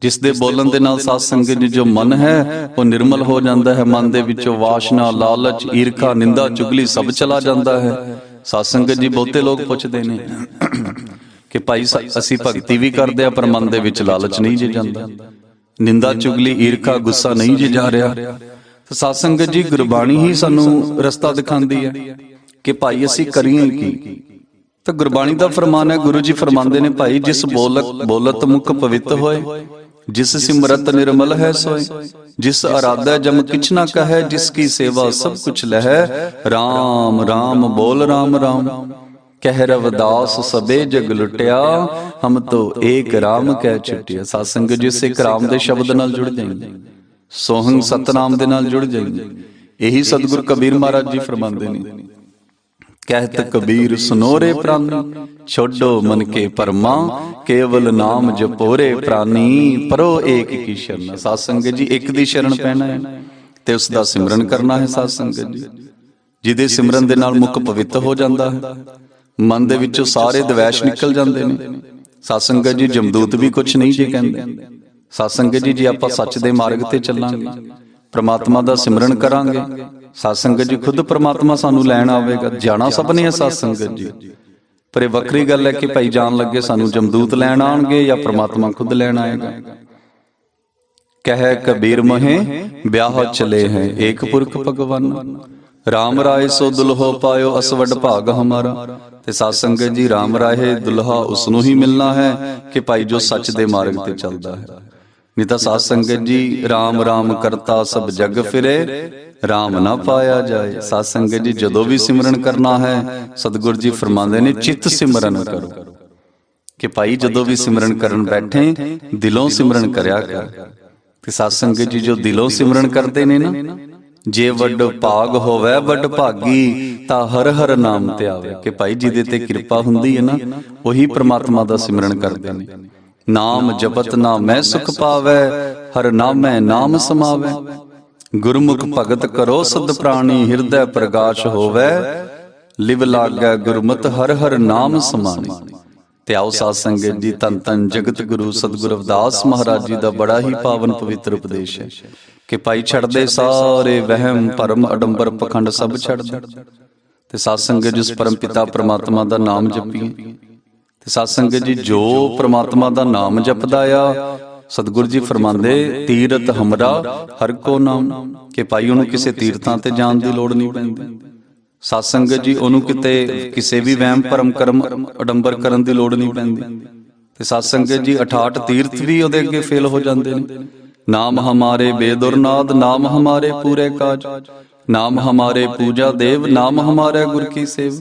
ਜਿਸ ਦੇ ਬੋਲਣ ਦੇ ਨਾਲ ਸਾਧ ਸੰਗਤ ਜੀ ਜੋ ਮਨ ਹੈ, ਉਹ ਨਿਰਮਲ ਹੋ ਜਾਂਦਾ ਹੈ, ਮਨ ਦੇ ਵਿੱਚੋਂ ਵਾਸ਼ਨਾ, ਲਾਲਚ, ਈਰਖਾ, ਨਿੰਦਾ, ਚੁਗਲੀ ਸਭ ਚਲਾ ਜਾਂਦਾ ਹੈ। ਸਾਧ ਸੰਗਤ ਜੀ ਬਹੁਤੇ ਲੋਕ ਪੁੱਛਦੇ ਨੇ ਕਿ ਭਾਈ ਸ- ਅਸੀਂ ਭਗਤੀ ਵੀ ਕਰਦੇ ਆ ਪਰ ਮਨ ਦੇ ਵਿੱਚ ਲਾਲਚ ਨਹੀਂ ਜੇ ਜਾਂਦਾ। ਨਿੰਦਾ, ਚੁਗਲੀ, ਈਰਖਾ, ਗੁੱਸਾ ਨਹੀਂ ਜੇ ਜਾ ਰਿਹਾ। ਸਾਧ ਸੰਗਤ ਜੀ ਗੁਰਬਾਣੀ ਹੀ ਸਾਨੂੰ ਰਸਤਾ ਦਿਖਾਉਂਦੀ ਹੈ ਕਿ ਭਾਈ ਅਸੀਂ ਕਰੀਏ ਕੀ? ਤਾਂ ਗੁਰਬਾਣੀ ਦਾ ਫਰਮਾਨ ਹੈ ਗੁਰੂ ਜੀ ਫਰਮਾਉਂਦੇ ਨੇ ਭਾਈ ਜਿਸ ਬੋਲਤ ਬੋਲਤ ਮੁਖ ਪਵਿੱਤ ਹੋਏ ਜਿਸ ਸਿਮਰਤ ਨਿਰਮਲ ਹੈ ਸੋਏ ਜਿਸ ਅਰਾਧੈ ਜਮ ਕਿਛ ਨਾ ਕਹੈ ਜਿਸ ਕੀ ਸੇਵਾ ਸਭ ਕੁਛ ਲਹੈ। RAM RAM ਬੋਲ RAM RAM ਕਹਿ ਰਵਦਾਸ ਸਬੇ ਜਗ ਲੁਟਿਆ ਹਮ ਤੋ ਏਕ RAM ਕਹਿ ਛੁਟਿਆ। ਸਾਧ ਸੰਗਤ ਜੀ ਸਿੱਖ RAM ਦੇ ਸ਼ਬਦ ਨਾਲ ਜੁੜ ਜਾਈਏ। ਸੋਹੰਗ ਸਤਨਾਮ ਦੇ ਨਾਲ ਜੁੜ ਜਾਈਏ। ਇਹੀ ਸਤਿਗੁਰ ਕਬੀਰ ਮਹਾਰਾਜ ਜੀ ਫਰਮਾਉਂਦੇ ਨੇ। ਕਹਿਤ ਕਬੀਰ ਸੁਨੋਰੇ ਪ੍ਰਾਨੀ, ਛੋਡੋ ਮਨ ਕੇ ਪਰਮਾ, ਕੇਵਲ ਨਾਮ ਜਪੋਰੇ ਪ੍ਰਾਨੀ, ਪਰੋ ਏਕ ਕੀ ਸ਼ਰਨ। ਸਾਧ ਸੰਗਤ ਜੀ, ਇੱਕ ਦੀ ਸ਼ਰਨ ਪੈਣਾ ਹੈ ਤੇ ਉਸ ਦਾ ਸਿਮਰਨ ਕਰਨਾ ਹੈ ਸਾਧ ਸੰਗਤ ਜੀ। ਜਿਹਦੇ ਸਿਮਰਨ ਦੇ ਨਾਲ ਮੁਖ ਪਵਿੱਤ ਹੋ ਜਾਂਦਾ ਹੈ। ਮਨ ਦੇ ਵਿੱਚੋਂ ਸਾਰੇ ਦਵੈਸ਼ ਨਿਕਲ ਜਾਂਦੇ ਨੇ। ਸਾਧ ਸੰਗਤ ਜੀ, ਜਮਦੂਤ ਵੀ ਕੁਝ ਨਹੀਂ ਜੀ ਕਹਿੰਦੇ। ਸਾਧ ਸੰਗਤ ਜੀ ਜੇ ਆਪਾਂ ਸੱਚ ਦੇ ਮਾਰਗ ਤੇ ਚੱਲਾਂਗੇ। ਪ੍ਰਮਾਤਮਾ ਦਾ ਸਿਮਰਨ ਕਰਾਂਗੇ। ਸਾਧ ਸੰਗਤ ਜੀ ਖੁਦ ਪ੍ਰਮਾਤਮਾ ਸਾਨੂੰ ਲੈਣ ਆਵੇਗਾ। ਜਾਣਾ ਸਭ ਨੇ ਸਾਧ ਸੰਗਤ ਜੀ। ਪਰ ਇਹ ਵੱਖਰੀ ਗੱਲ ਹੈ ਕਿ ਭਾਈ ਜਾਣ ਲੱਗੇ ਸਾਨੂੰ ਜਮਦੂਤ ਲੈਣ ਆਣਗੇ ਜਾਂ ਪ੍ਰਮਾਤਮਾ ਖੁਦ ਲੈਣ ਆਏਗਾ? ਕਹਿ ਕਬੀਰ ਮਹੇ ਵਿਆਹ ਚਲੇ ਹੈ ਏਕ ਪੁਰਖ ਭਗਵਾਨ। RAM ਰਾਏ ਸੋ ਦੁਲਹੋ ਪਾਇਓ ਅਸਵਡ ਭਾਗ ਹਮਾਰਾ। ਤੇ ਸਾਧ ਸੰਗਤ ਜੀ RAM ਰਾਏ ਦੁਲਹਾ ਉਸ ਨੂੰ ਹੀ ਮਿਲਣਾ ਹੈ ਕਿ ਭਾਈ ਜੋ ਸੱਚ ਦੇ ਮਾਰਗ ਤੇ ਚੱਲਦਾ ਹੈ ਨਹੀਂ ਤਾਂ ਸਾਧ ਸੰਗਤ ਜੀ RAM RAM ਕਰਤਾ ਸਭ ਜਗ ਫਿਰੇ RAM ਨਾ ਪਾਇਆ ਜਾਏ। ਸਾਧ ਸੰਗਤ ਜੀ ਜਦੋਂ ਵੀ ਸਿਮਰਨ ਕਰਨਾ ਹੈ ਸਤਿਗੁਰੂ ਜੀ ਫਰਮਾਉਂਦੇ ਨੇ ਚਿੱਤ ਸਿਮਰਨ ਕਰੋ। ਕਿ ਭਾਈ ਜਦੋਂ ਵੀ ਸਿਮਰਨ ਕਰਨ ਬੈਠੇ ਦਿਲੋਂ ਸਿਮਰਨ ਕਰਿਆ ਕਰ। ਤੇ ਸਾਧ ਸੰਗਤ ਜੀ ਜੋ ਦਿਲੋਂ ਸਿਮਰਨ ਕਰਦੇ ਨੇ ਨਾ ਜੇ ਵੱਡ ਭਾਗ ਹੋਵੇ ਵੱਡ ਭਾਗੀ ਤਾਂ ਹਰ ਹਰ ਨਾਮ ਤੇ ਆਵੇ। ਕਿ ਭਾਈ ਜਿਹਦੇ ਤੇ ਕਿਰਪਾ ਹੁੰਦੀ ਹੈ ਨਾ ਉਹੀ ਪ੍ਰਮਾਤਮਾ ਦਾ ਸਿਮਰਨ ਕਰਦੇ ਨੇ। ਨਾਮ ਜਪਤ ਨਾ ਮੈਂ ਸੁਖ ਪਾਵੇ, ਹਰ ਨਾਮੈ ਨਾਮ ਸਮਾਵੇ। ਗੁਰਮੁਖ ਭਗਤ ਕਰੋ ਸਦ ਪ੍ਰਾਣੀ, ਹਿਰਦੈ ਪ੍ਰਗਾਸ਼ ਹੋਵੇ। ਲਿਵ ਲਾਗੈ ਗੁਰਮਤਿ, ਹਰ ਹਰ ਨਾਮ ਸਮਾਣੇ ਤੇ ਆਓ ਸਾਧ ਸੰਗਤ ਜੀ ਤਨ ਤਨ ਜਗਤ ਗੁਰੂ ਸਤਿਗੁਰ ਅਵਦਾਸ ਮਹਾਰਾਜ ਜੀ ਦਾ ਬੜਾ ਹੀ ਪਾਵਨ ਪਵਿੱਤਰ ਉਪਦੇਸ਼ ਹੈ ਕਿ ਭਾਈ ਛੱਡਦੇ ਸਾਰੇ ਵਹਿਮ, ਭਰਮ, ਅਡੰਬਰ, ਪਖੰਡ ਸਭ ਛੱਡ ਦੇ ਤੇ ਸਾਧ ਸੰਗਤ ਜਿਸ ਪਰਮ ਪਿਤਾ, ਪ੍ਰਮਾਤਮਾ ਦਾ ਨਾਮ ਜਪੀਏ। ਤੇ ਸਾਧ ਸੰਗਤ ਜੀ ਜੋ ਪ੍ਰਮਾਤਮਾ ਦਾ ਨਾਮ ਜਪਦਾ ਆ ਸਤਿਗੁਰੂ ਜੀ ਫਰਮਾਉਂਦੇ ਤੀਰਤ ਹਮਰਾ ਹਰ ਕੋ ਨਾਮ ਕਿ ਭਾਈ ਉਹਨੂੰ ਕਿਸੇ ਤੀਰਥਾਂ ਤੇ ਜਾਣ ਦੀ ਲੋੜ ਨਹੀਂ ਪੈਂਦੀ। ਸਾਧ ਸੰਗਤ ਜੀ ਉਹਨੂੰ ਕਿਤੇ ਕਿਸੇ ਵੀ ਵਹਿਮ ਭਰਮ ਕਰਮ ਅਡੰਬਰ ਕਰਨ ਦੀ ਲੋੜ ਨਹੀਂ ਪੈਂਦੀ। ਤੇ ਸਾਧ ਸੰਗਤ ਜੀ 68 ਤੀਰਥ ਵੀ ਉਹਦੇ ਅੱਗੇ ਫੇਲ ਹੋ ਜਾਂਦੇ ਨੇ। ਨਾਮ ਹਮਾਰੇ ਬੇਦੁਰਨਾਦ ਨਾਮ ਹਮਾਰੇ ਪੂਰੇ ਕਾਜ। ਨਾਮ ਹਮਾਰੇ ਪੂਜਾ ਦੇਵ ਨਾਮ ਹਮਾਰੇ ਗੁਰ ਕੀ ਸੇਵ।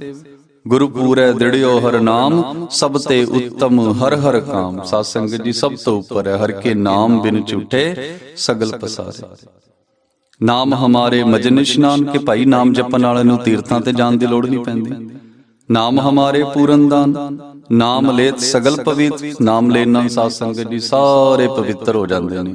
ਗੁਰੂ ਪੂਰੈ ਦ੍ਰਿੜਿਓ ਹਰ ਨਾਮ, ਸਭ ਤੇ ਉੱਤਮ ਹਰ ਹਰ ਕਾਮ। ਸਾਧ ਸੰਗਤ ਜੀ, ਸਭ ਤੋਂ ਉੱਪਰ ਹੈ, ਹਰ ਕੇ ਨਾਮ ਬਿਨ ਝੂਠੇ, ਸਗਲ ਪਸਾਰੇ। ਨਾਮ ਹਮਾਰੇ ਮਜਨ ਇਸ਼ਨਾਨ ਕੇ ਭਾਈ ਨਾਮ ਜਪਣ ਵਾਲੇ ਨੂੰ ਤੀਰਥਾਂ ਤੇ ਜਾਣ ਦੀ ਲੋੜ ਨਹੀਂ ਪੈਂਦੀ। ਨਾਮ ਹਮਾਰੇ ਪੂਰਨਦਾਨ ਨਾਮ ਲੇਤ ਸਗਲ ਪਵਿੱਤ, ਨਾਮ ਲੈਣ ਨਾਲ ਸਾਧ ਸੰਗਤ ਜੀ, ਸਾਰੇ ਪਵਿੱਤਰ ਹੋ ਜਾਂਦੇ ਨੇ।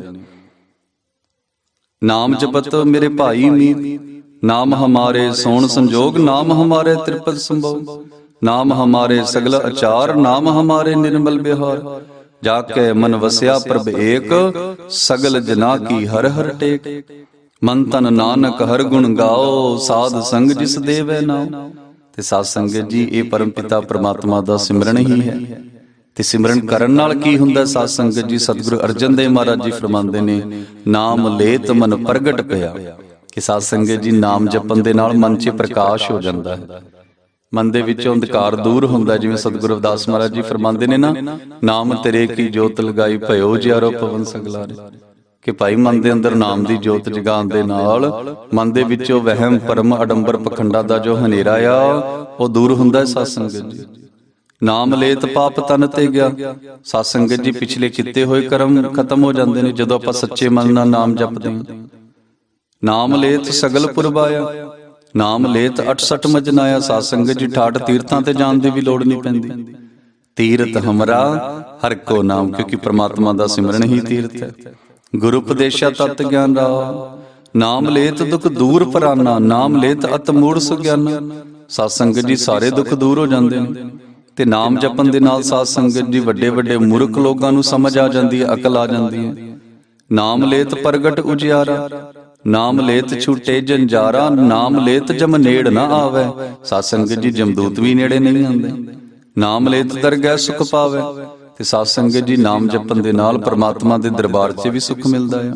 ਨਾਮ ਜਪਤ ਮੇਰੇ ਭਾਈ ਮੀਤ ਨਾਮ ਹਮਾਰੇ ਸੋਣ ਸੰਜੋਗ, ਨਾਮ ਹਮਾਰੇ ਤ੍ਰਿਪਦ ਸੰਭਵ। ਨਾਮ ਹਮਾਰੇ ਸਗਲ ਅਚਾਰ, ਨਾਮ ਹਮਾਰੇ ਨਿਰਮਲ ਬਿਹਾਰ ਜਾ ਕੇ ਮਨ ਵਸਿਆ ਪ੍ਰਭ ਏਕ, ਸਗਲ ਜਨਾ ਕੀ ਹਰ ਹਰ ਟੇਕ। ਮਨ ਤਨ ਨਾਨਕ ਹਰ ਗੁਣ ਗਾਓ, ਸਾਧ ਸੰਗ ਜਿਸ ਦੇਵੈ ਨਾਮ ਤੇ ਸਾਧ ਸੰਗਤ ਜੀ, ਇਹ ਪਰਮ ਪਿਤਾ ਪ੍ਰਮਾਤਮਾ ਦਾ ਸਿਮਰਨ ਹੀ ਹੈ। ਤੇ ਸਿਮਰਨ ਕਰਨ ਨਾਲ ਕੀ ਹੁੰਦਾ, ਸਾਧ ਸੰਗਤ ਜੀ, ਸਤਿਗੁਰੂ ਅਰਜਨ ਦੇਵ ਮਹਾਰਾਜ ਜੀ ਫਰਮਾਉਂਦੇ ਨੇ, ਨਾਮ ਲੇਤ ਮਨ ਪ੍ਰਗਟ ਪਿਆ। ਕਿ ਸਾਧ ਸੰਗਤ ਜੀ ਨਾਮ ਜਪਣ ਦੇ ਨਾਲ ਮਨ 'ਚ ਪ੍ਰਕਾਸ਼ ਹੋ ਜਾਂਦਾ ਹੈ। ਮਨ ਦੇ ਵਿੱਚੋਂ ਅੰਧਕਾਰ ਦੂਰ ਹੁੰਦਾ ਜਿਵੇਂ ਸਤਿਗੁਰੂ ਰਵਿਦਾਸ ਮਹਾਰਾਜ ਜੀ ਫਰਮਾਉਂਦੇ ਨੇ ਨਾ, ਨਾਮ ਤੇਰੇ ਕੀ ਜੋਤ ਲਗਾਈ ਭਇਓ ਜਿਆਰੋ ਪਵਨ ਸਗਲਾਰੇ। ਕਿ ਭਾਈ ਮਨ ਦੇ ਅੰਦਰ ਨਾਮ ਦੀ ਜੋਤ ਜਗਾਉਣ ਦੇ ਨਾਲ ਮਨ ਦੇ ਵਿੱਚੋਂ ਵਹਿਮ ਪਰਮ ਅਡੰਬਰ ਪਖੰਡਾ ਦਾ ਜੋ ਹਨੇਰਾ ਆ, ਉਹ ਦੂਰ ਹੁੰਦਾ ਹੈ ਸਾਧ ਸੰਗਤ ਜੀ। ਨਾਮ ਲੇਤ ਪਾਪ ਤਨ ਤੇ ਗਿਆ। ਸਾਧ ਸੰਗਤ ਜੀ ਪਿਛਲੇ ਕੀਤੇ ਹੋਏ ਕਰਮ ਖਤਮ ਹੋ ਜਾਂਦੇ ਨੇ ਜਦੋਂ ਆਪਾਂ ਸੱਚੇ ਮਨ ਨਾਲ ਨਾਮ ਜਪਦੇ ਹਾਂ। ਨਾਮ ਲੇਤ ਸਗਲ ਪੁਰਬਾਇਆ, ਨਾਮ ਲੇਤ 68 ਮਜਨਾਇਆ, ਸਾਧ ਸੰਗਤ ਜੀ ਠਾਠ ਤੀਰਥਾਂ ਤੇ ਜਾਣ ਦੀ ਵੀ ਲੋੜ ਨਹੀਂ ਪੈਂਦੀ। ਤੀਰਥ ਹਮਰਾ, ਹਰ ਕੋ ਨਾਮ, ਕਿਉਂਕਿ ਪ੍ਰਮਾਤਮਾ ਦਾ ਸਿਮਰਨ ਹੀ ਤੀਰਥ ਹੈ। ਗੁਰੂ ਉਪਦੇਸ਼ਾ ਤਤ ਗਿਆਨ ਰਾ ਨਾਮ ਲੇਤ ਦੁਖ ਦੂਰ ਪਰਾਨਾ, ਨਾਮ ਲੇਤ ਅਤ ਮੂੜ ਸੁਗਿਆਨਾ। ਸਾਧ ਸੰਗਤ ਜੀ ਸਾਰੇ ਦੁੱਖ ਦੂਰ ਹੋ ਜਾਂਦੇ ਨੇ। ਤੇ ਨਾਮ ਜਪਣ ਦੇ ਨਾਲ ਸਾਧ ਸੰਗਤ ਜੀ ਵੱਡੇ ਵੱਡੇ ਮੂਰਖ ਲੋਕਾਂ ਨੂੰ ਸਮਝ ਆ ਜਾਂਦੀ ਹੈ, ਅਕਲ ਆ ਜਾਂਦੀ ਹੈ। ਨਾਮ ਲੇਤ ਪ੍ਰਗਟ ਉਜਿਆਰਾ ਨਾਮ ਲੇਤ ਛੂਟੇ ਜੰਜਾਰਾ ਨਾਮ ਲੇਤ ਜਮ ਨੇੜ ਨਾ ਆਵੇ। ਸਾਧ ਸੰਗਤ ਜੀ ਜਮਦੂਤ ਵੀ ਨੇੜੇ ਨਹੀਂ ਆਉਂਦੇ। ਨਾਮ ਲੇਤ ਦਰਗਹਿ ਸੁਖ ਪਾਵੇ। ਤੇ ਸਾਧ ਸੰਗਤ ਜੀ ਨਾਮ ਜਪਣ ਦੇ ਨਾਲ ਪ੍ਰਮਾਤਮਾ ਦੇ ਦਰਬਾਰ 'ਚ ਵੀ ਸੁਖ ਮਿਲਦਾ ਹੈ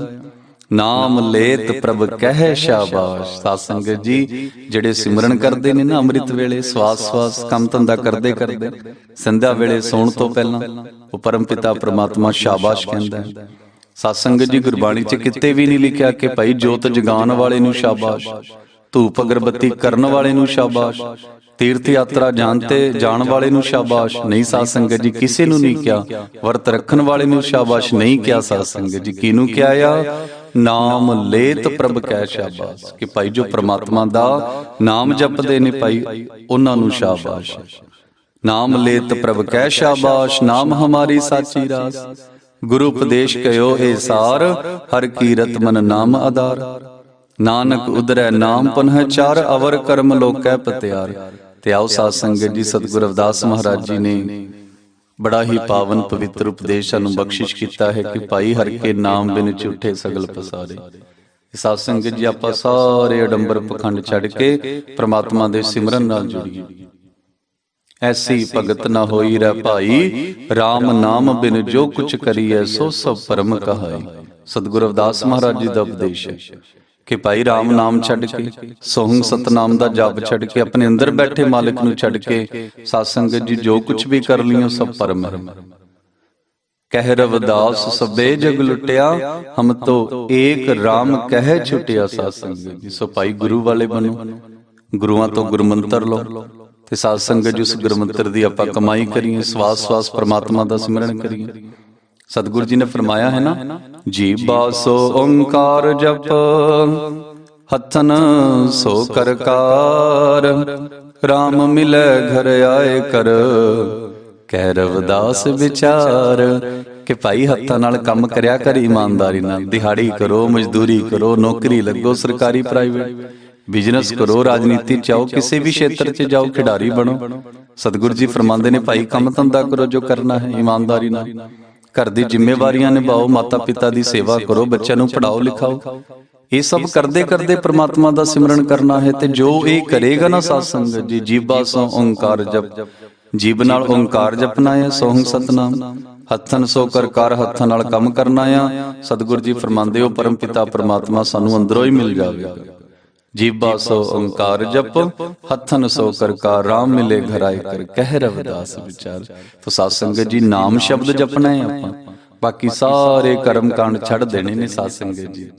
ਨਾਮ ਲੇਤ ਪ੍ਰਭ ਕਹਿ ਸ਼ਾਬਾਸ਼। ਸਾਧ ਸੰਗਤ ਜੀ ਜਿਹੜੇ ਸਿਮਰਨ ਕਰਦੇ ਨੇ ਨਾ ਅੰਮ੍ਰਿਤ ਵੇਲੇ ਸਵਾਸ ਸਵਾਸ ਕੰਮ ਧੰਦਾ ਕਰਦੇ ਕਰਦੇ। ਸੰਧਿਆ ਵੇਲੇ ਸੌਣ ਤੋਂ ਪਹਿਲਾਂ ਉਹ ਪਰਮ ਪਿਤਾ ਪ੍ਰਮਾਤਮਾ ਸ਼ਾਬਾਸ਼ ਕਹਿੰਦਾ ਹੈ। ਸਾਧ ਸੰਗਤ ਜੀ ਗੁਰਬਾਣੀ 'ਚ ਕਿਤੇ ਵੀ ਨਹੀਂ ਲਿਖਿਆ ਕਿ ਭਾਈ ਜੋਤ ਜਗਾਉਣ ਵਾਲੇ ਨੂੰ ਸ਼ਾਬਾਸ਼ ਧੂਪ ਅਗਰਬੱਤੀ ਕਰਨ ਵਾਲੇ ਨੂੰ ਸ਼ਾਬਾਸ਼ ਤੀਰਥ ਯਾਤਰਾ ਜਾਣ ਤੇ ਜਾਣ ਵਾਲੇ ਨੂੰ ਸ਼ਾਬਾਸ਼ ਨਹੀਂ ਸਾਧ ਸੰਗਤ ਜੀ ਕਿਸੇ ਨੂੰ ਨਹੀਂ ਕਿਹਾ ਵਰਤ ਰੱਖਣ ਵਾਲੇ ਨੂੰ ਸ਼ਾਬਾਸ਼ ਨਹੀਂ ਕਿਹਾ ਸਾਧ ਸੰਗਤ ਜੀ ਕਿਹਨੂੰ ਕਿਹਾ ਆ? ਨਾਮ ਲੇਤ ਪ੍ਰਭ ਕਹਿ ਸ਼ਾਬਾਸ਼ ਕਿ ਭਾਈ ਜੋ ਪ੍ਰਮਾਤਮਾ ਦਾ ਨਾਮ ਜਪਦੇ ਨੇ ਭਾਈ ਉਹਨਾਂ ਨੂੰ ਸ਼ਾਬਾਸ਼। ਨਾਮ ਲੇਤ ਪ੍ਰਭ ਕਹਿ ਸ਼ਾਬਾਸ਼ ਨਾਮ ਹਮਾਰੀ ਸਾਚੀ ਰਾਸ ਗੁਰੂ ਉਪਦੇਸ਼ ਕਯੋ ਏ ਸਾਰ, ਹਰ ਕੀਰਤ ਮਨ ਨਾਮ ਆਧਾਰ। ਨਾਨਕ ਉਦਰੈ ਨਾਮ ਪੁਨਹ ਚਾਰ, ਅਵਰ ਕਰਮ ਲੋਕੈ ਪਤਿਆਰ। ਤੇ ਆਓ ਸਾਧ ਸੰਗਤ ਜੀ, ਸਤਿਗੁਰ ਅਵਦਾਸ ਮਹਾਰਾਜ ਜੀ ਨੇ ਬੜਾ ਹੀ ਪਾਵਨ ਪਵਿੱਤਰ ਉਪਦੇਸ਼ ਸਾਨੂੰ ਬਖਸ਼ਿਸ਼ ਕੀਤਾ ਹੈ ਕਿ ਭਾਈ ਹਰ ਕੇ ਨਾਮ ਬਿਨ ਝੂਠੇ ਸਗਲ ਪਸਾਰੇ। ਸਾਧ ਸੰਗਤ ਜੀ, ਆਪਾਂ ਸਾਰੇ ਅਡੰਬਰ ਪਖੰਡ ਛੱਡ ਕੇ ਪ੍ਰਮਾਤਮਾ ਦੇ ਸਿਮਰਨ ਨਾਲ ਜੁੜੀਏ। ਐਸੀ ਭਗਤ ਨਾ ਹੋਈ ਰਹਿ ਭਾਈ। RAM ਨਾਮ ਬਿਨ ਜੋ ਕੁਛ ਕਰੀਐ, ਸੋ ਸਭ ਪਰਮ ਕਹਾਈ। ਸਤਿਗੁਰੂ ਰਵਿਦਾਸ ਮਹਾਰਾਜ ਜੀ ਦਾ ਉਪਦੇਸ਼ ਹੈ ਕਿ ਭਾਈ RAM ਨਾਮ ਛੱਡ ਕੇ, ਸੋਹੰਗ ਸਤਨਾਮ ਦਾ ਜਪ ਛੱਡ ਕੇ, ਆਪਣੇ ਅੰਦਰ ਬੈਠੇ ਮਾਲਕ ਨੂੰ ਛੱਡ ਕੇ ਸਾਧ ਸੰਗਤ ਜੀ ਜੋ ਕੁਛ ਵੀ ਕਰ ਲਿਓ ਸਭ ਪਰਮ ਹੈ। ਕਹਿ ਰਵਦਾਸ ਸਭੇ ਜਗ ਲੁੱਟਿਆ, ਹਮ ਤੋ ਏਕ RAM ਕਹਿ ਛੁਟਿਆ ਸਾਧ ਸੰਗਤ ਜੀ। ਸੋ ਭਾਈ ਗੁਰੂ ਵਾਲੇ ਬਣੋ, ਗੁਰੂਆਂ ਤੋਂ ਗੁਰਮੰਤਰ ਲਓ। ਤੇ ਸਾਧ ਸੰਗਤ ਜੀ ਉਸ ਗੁਰਮੰਤਰ ਦੀ ਆਪਾਂ ਕਮਾਈ ਕਰੀਏ, ਸਵਾਸ ਸਵਾਸ ਪ੍ਰਮਾਤਮਾ ਦਾ ਸਿਮਰਨ ਕਰੀਏ। ਸਤਿਗੁਰੂ ਜੀ ਨੇ ਫਰਮਾਇਆ ਹੈ ਨਾ, ਜੀ ਬਾਸੋ ਓੰਕਾਰ ਜਪ, ਹੱਥਨ ਸੋ ਕਰਕਾਰ RAM ਮਿਲੈ ਘਰ ਆਏ ਕਰ, ਕਹਿ ਰਵਦਾਸ ਵਿਚਾਰ। ਕਿ ਭਾਈ ਹੱਥਾਂ ਨਾਲ ਕੰਮ ਕਰਿਆ ਕਰ ਇਮਾਨਦਾਰੀ ਨਾਲ, ਦਿਹਾੜੀ ਕਰੋ, ਮਜ਼ਦੂਰੀ ਕਰੋ, ਨੌਕਰੀ ਲੱਗੋ, ਸਰਕਾਰੀ ਪ੍ਰਾਈਵੇਟ ਬਿਜ਼ਨਸ ਕਰੋ ਰਾਜਨੀਤੀ ਚ ਆਓ ਕਿਸੇ ਵੀ ਖੇਤਰ ਚ ਜਾਓ ਖਿਡਾਰੀ ਬਣੋ। ਸਤਿਗੁਰੂ ਜੀ ਫਰਮਾਉਂਦੇ ਨੇ ਭਾਈ ਕੰਮ ਧੰਦਾ ਕਰੋ ਜੋ ਕਰਨਾ ਹੈ ਇਮਾਨਦਾਰੀ ਨਾਲ। ਘਰ ਦੀ ਜ਼ਿੰਮੇਵਾਰੀਆਂ ਨਿਭਾਓ ਮਾਤਾ ਪਿਤਾ ਦੀ ਸੇਵਾ ਕਰੋ ਬੱਚਿਆਂ ਨੂੰ ਪੜਾਓ ਲਿਖਾਓ ਇਹ ਸਭ ਕਰਦੇ ਕਰਦੇ ਪ੍ਰਮਾਤਮਾ ਦਾ ਸਿਮਰਨ ਕਰਨਾ ਹੈ ਤੇ ਜੋ ਇਹ ਕਰੇਗਾ ਨਾ ਸਾਧ ਸੰਗਤ ਜੀ ਜੀਬਾ ਸੋ ਓੰਕਾਰ ਜਪ ਜੀਬ ਨਾਲ ਓੰਕਾਰ ਜਪਣਾ ਹੈ ਸੋਹੰ ਸਤਨਾਮ। ਹੱਥਨ ਸੋ ਕਰ ਕਰ ਹੱਥਾਂ ਨਾਲ ਕੰਮ ਕਰਨਾ ਆ ਸਤਿਗੁਰੂ ਜੀ ਫਰਮਾਉਂਦੇ ਹੋ ਪਰਮ ਪਿਤਾ ਪ੍ਰਮਾਤਮਾ ਸਾਨੂੰ ਅੰਦਰੋਂ ਹੀ ਮਿਲ ਜਾਵੇਗਾ ਜੀਬਾ ਸੋ ਓੰਕਾਰ ਜਪ, ਹੱਥਨ ਸੋ ਕਰ ਕਰ ਰਾਮ ਮਿਲੇ ਘਰ ਆਏ ਕਰ, ਕਹਿ ਰਵਦਾਸ ਵਿਚਾਰ। ਤੋ ਸਾਧ ਸੰਗਤ ਜੀ, ਨਾਮ ਸ਼ਬਦ ਜਪਣਾ ਹੈ ਆਪਾਂ। ਬਾਕੀ ਸਾਰੇ ਕਰਮ ਕਾਂਡ ਛੱਡ ਦੇਣੇ ਨੇ ਸਾਧ ਸੰਗਤ ਜੀ।